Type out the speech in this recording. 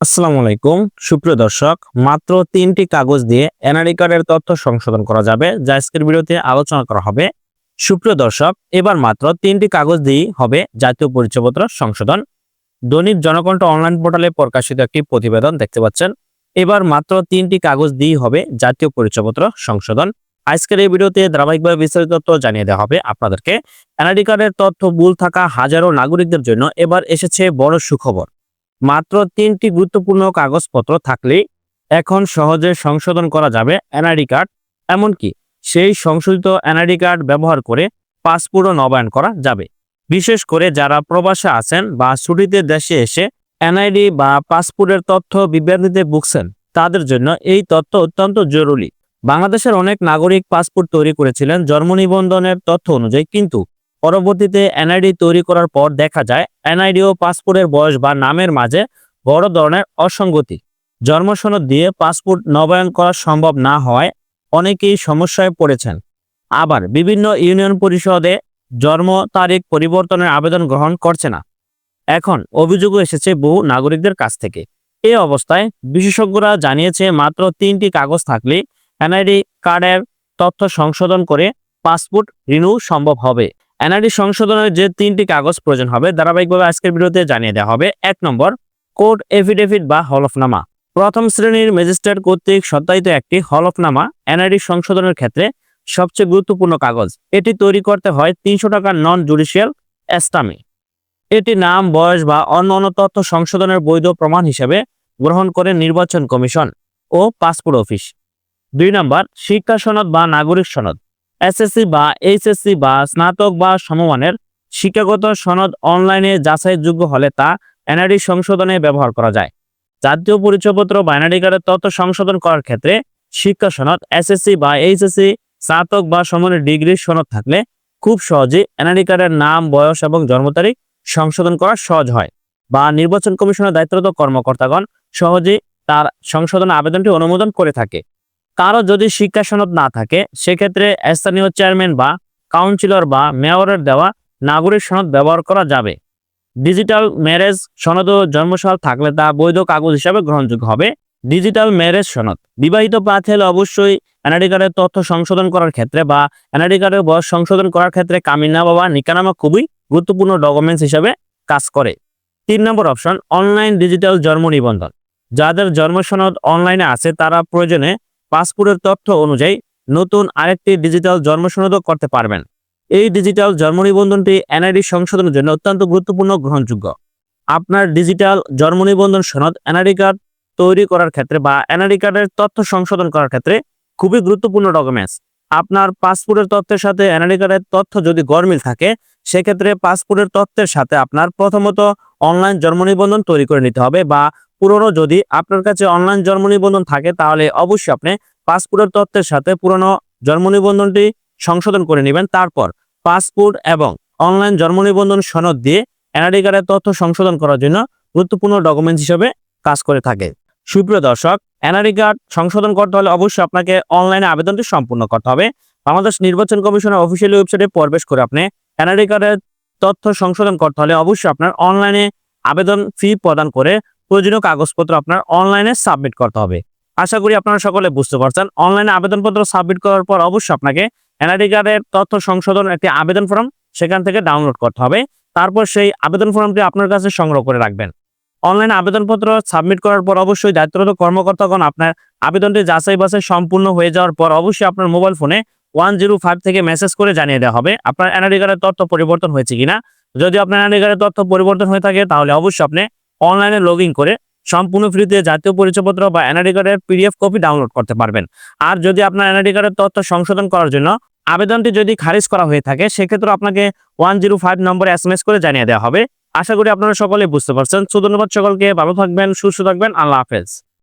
আসসালামু আলাইকুম। সুপ্রিয় দর্শক, মাত্র তিনটি কাগজ দিয়ে এনআরই কার্ডের তথ্য সংশোধন করা যাবে, যা আজকের ভিডিওতে আলোচনা করা হবে। সুপ্রিয় দর্শক, এবার মাত্র তিনটি কাগজ দিয়েই হবে জাতীয় পরিচয়পত্র সংশোধন। দৈনিক জনকণ্ঠ অনলাইন পোর্টালে প্রকাশিত একটি প্রতিবেদন দেখতে পাচ্ছেন। এবার মাত্র তিনটি কাগজ দিয়েই হবে জাতীয় পরিচয়পত্র সংশোধন। আজকের এই ভিডিওতে ধারাবাহিকভাবে বিস্তারিত তথ্য জানিয়ে দেওয়া হবে আপনাদেরকে। এনআরডি কার্ডের তথ্য ভুল থাকা হাজারো নাগরিকদের জন্য এবার এসেছে বড় সুখবর। মাত্র তিনটি গুরুত্বপূর্ণ কাগজপত্র থাকলেই এখন সহজে সংশোধন করা যাবে এনআইডি কার্ড। এমনকি সেই সংশোধিত এনআইডি কার্ড ব্যবহার করে পাসপোর্টও নবায়ন করা যাবে। বিশেষ করে যারা প্রবাসে আছেন বা ছুটিতে দেশে এসে এনআইডি বা পাসপোর্টের তথ্য বিভ্রান্তিতে ভুগছেন, তাদের জন্য এই তথ্য অত্যন্ত জরুরি। বাংলাদেশের অনেক নাগরিক পাসপোর্ট তৈরি করেছিলেন জন্ম নিবন্ধনের তথ্য অনুযায়ী, কিন্তু পরবর্তীতে এনআইডি তৈরি করার পর দেখা যায়, এনআইডি ও পাসপোর্টের বয়স বা নামের মাঝে বড় ধরনের অসঙ্গতি। জন্মসনদ দিয়ে পাসপোর্ট নবায়ন করা সম্ভব না হওয়ায় অনেকেই সমস্যায় পড়েছেন। আবার বিভিন্ন ইউনিয়ন পরিষদে জন্ম তারিখ পরিবর্তনের আবেদন গ্রহণ করছে না। এখন অভিযোগও এসেছে বহু নাগরিকদের কাছ থেকে। এই অবস্থায় বিশেষজ্ঞরা জানিয়েছে, মাত্র তিনটি কাগজ থাকলে এনআইডি কার্ডের তথ্য সংশোধন করে পাসপোর্ট রিনিউ সম্ভব হবে। এনআরডি সংশোধনের যে তিনটি কাগজ প্রয়োজন হবে, ধারাবাহিকভাবে আজকের ভিডিওতে জানিয়ে দেওয়া হবে। এক নম্বর, কোর্ট এফিডেভিট বা হলফনামা। প্রথম শ্রেণির ম্যাজিস্ট্রেট কর্তৃক সত্যায়িত একটি হলফনামা এনআরডি সংশোধনের ক্ষেত্রে সবচেয়ে গুরুত্বপূর্ণ কাগজ। এটি তৈরি করতে হয় তিনশো টাকার নন জুডিশিয়াল এস্টামি এটি নাম, বয়স বা অন্য অন্য তথ্য সংশোধনের বৈধ প্রমাণ হিসেবে গ্রহণ করে নির্বাচন কমিশন ও পাসপোর্ট অফিস। দুই নম্বর, শিক্ষা সনদ বা নাগরিক সনদ। এসএসসি বা এইচএসসি বা স্নাতক বা সমমানের শিক্ষাগত সনদ অনলাইনে যাচাইযোগ্য হলে তা এনআরডি সংশোধনে ব্যবহার করা যায়। জাতীয় পরিচয়পত্র বা এনআরডি কার্ডের তথ্য সংশোধন করার ক্ষেত্রে শিক্ষা সনদ এসএসসি বা এইচএসসি স্নাতক বা সমানের ডিগ্রির সনদ থাকলে খুব সহজেই এনআরডি কার্ডের নাম, বয়স এবং জন্ম তারিখ সংশোধন করা সহজ হয় বা নির্বাচন কমিশনের দায়িত্বরত কর্মকর্তাগণ সহজেই তার সংশোধন আবেদনটি অনুমোদন করে থাকে। কারও যদি শিক্ষা সনদ না থাকে, সেক্ষেত্রে স্থানীয় চেয়ারম্যান বা কাউন্সিলর বা মেয়রের দেওয়া নাগরিক সনদ ব্যবহার করা যাবে। ডিজিটাল ম্যারেজ সনদ ও জন্মসাল থাকলে তা বৈধ কাগজ হিসাবে গ্রহণযোগ্য হবে। ডিজিটাল ম্যারেজ সনদ, বিবাহিত প্রার্থী হলে অবশ্যই এনআইডি কার্ডের তথ্য সংশোধন করার ক্ষেত্রে বা এনআইডি কার্ডের বয়স সংশোধন করার ক্ষেত্রে কামিনা বা নিকানামা খুবই গুরুত্বপূর্ণ ডকুমেন্টস হিসাবে কাজ করে। তিন নম্বর অপশন অনলাইন ডিজিটাল জন্ম নিবন্ধন। যাদের জন্ম সনদ অনলাইনে আছে, তারা প্রয়োজনে পাসপোর্টের তথ্য অনুযায়ী নতুন আরেকটি ডিজিটাল জন্ম সনদও করতে পারবেন। এই ডিজিটাল জন্ম নিবন্ধনটি এনআইডি সংশোধনের জন্য অত্যন্ত গুরুত্বপূর্ণ গ্রহণযোগ্য। আপনার ডিজিটাল জন্ম নিবন্ধন সনদ এনআইডি কার্ড তৈরি করার ক্ষেত্রে বা এনআইডি কার্ডের তথ্য সংশোধন করার ক্ষেত্রে খুবই গুরুত্বপূর্ণ ডকুমেন্টস। আপনার পাসপোর্টের তথ্যের সাথে এনআইডি কার্ডের তথ্য যদি গরমিল থাকে, সেক্ষেত্রে পাসপোর্টের তথ্যের সাথে আপনার প্রথমত অনলাইন জন্ম নিবন্ধন তৈরি করে নিতে হবে বা পুরনো যদি আপনার কাছে অনলাইন জন্ম নিবন্ধন থাকে, তাহলে অবশ্যই আপনি পাসপোর্টের তথ্যের সাথে পুরনো জন্ম নিবন্ধনটি সংশোধন করে নেবেন। তারপর পাসপোর্ট এবং অনলাইন জন্ম নিবন্ধন সনদ দিয়ে এনআরডি কার্ডের তথ্য সংশোধন করার জন্য গুরুত্বপূর্ণ ডকুমেন্টস হিসেবে কাজ করে থাকে। সুপ্রিয় দর্শক এনআরডি কার্ড সংশোধন করতে হলে অবশ্যই আপনাকে অনলাইনে আবেদনটি সম্পূর্ণ করতে হবে। বাংলাদেশ নির্বাচন কমিশনের অফিসিয়াল ওয়েবসাইটে প্রবেশ করে আপনি এনআরডি কার্ডের তথ্য সংশোধন করতে হলে অবশ্যই আপনার অনলাইনে আবেদন ফি প্রদান করে প্রয়োজনীয় কাগজপত্র আপনার অনলাইনে সাবমিট করতে হবে। আশা করি আপনারা সকলে বুঝতে পারছেন। অনলাইনে আবেদনপত্র সাবমিট করার পর অবশ্যই আপনাকে এনআইডি কার্ডের তথ্য সংশোধন একটি আবেদন ফর্ম সেখান থেকে ডাউনলোড করতে হবে। তারপর সেই আবেদন ফর্মটি আপনার কাছে সংগ্রহ করে রাখবেন। অনলাইনে আবেদনপত্র সাবমিট করার পর অবশ্যই দায়িত্বরত কর্মকর্তাগণ আপনার আবেদনটি যাচাই বাছাই সম্পূর্ণ হয়ে যাওয়ার পর অবশ্যই আপনার মোবাইল ফোনে ওয়ান জিরো ফাইভ থেকে মেসেজ করে জানিয়ে দেওয়া হবে, আপনার এনআইডি কার্ডের তথ্য পরিবর্তন হয়েছে কিনা। যদি আপনার এনআইডি কার্ডের তথ্য পরিবর্তন হয়ে থাকে, তাহলে অবশ্যই আপনি অনলাইনে লগ করে সম্পূর্ণ ফ্রিতে জাতীয় পরিচয়পত্র বা এনআইডি কার্ডের পিডিএফ কপি ডাউনলোড করতে পারবেন। আর যদি আপনার এনআইডি কার্ডের তথ্য সংশোধন করার জন্য আবেদনটি যদি খারিজ করা হয়ে থাকে সেক্ষেত্রে আপনাকে ওয়ান জিরো ফাইভ নম্বরে এস করে জানিয়ে দেওয়া হবে। আশা করি আপনারা সকলে বুঝতে পারছেন। সুধন্যবাদ সকলকে। ভালো থাকবেন, সুস্থ থাকবেন। আল্লাহ হাফেজ।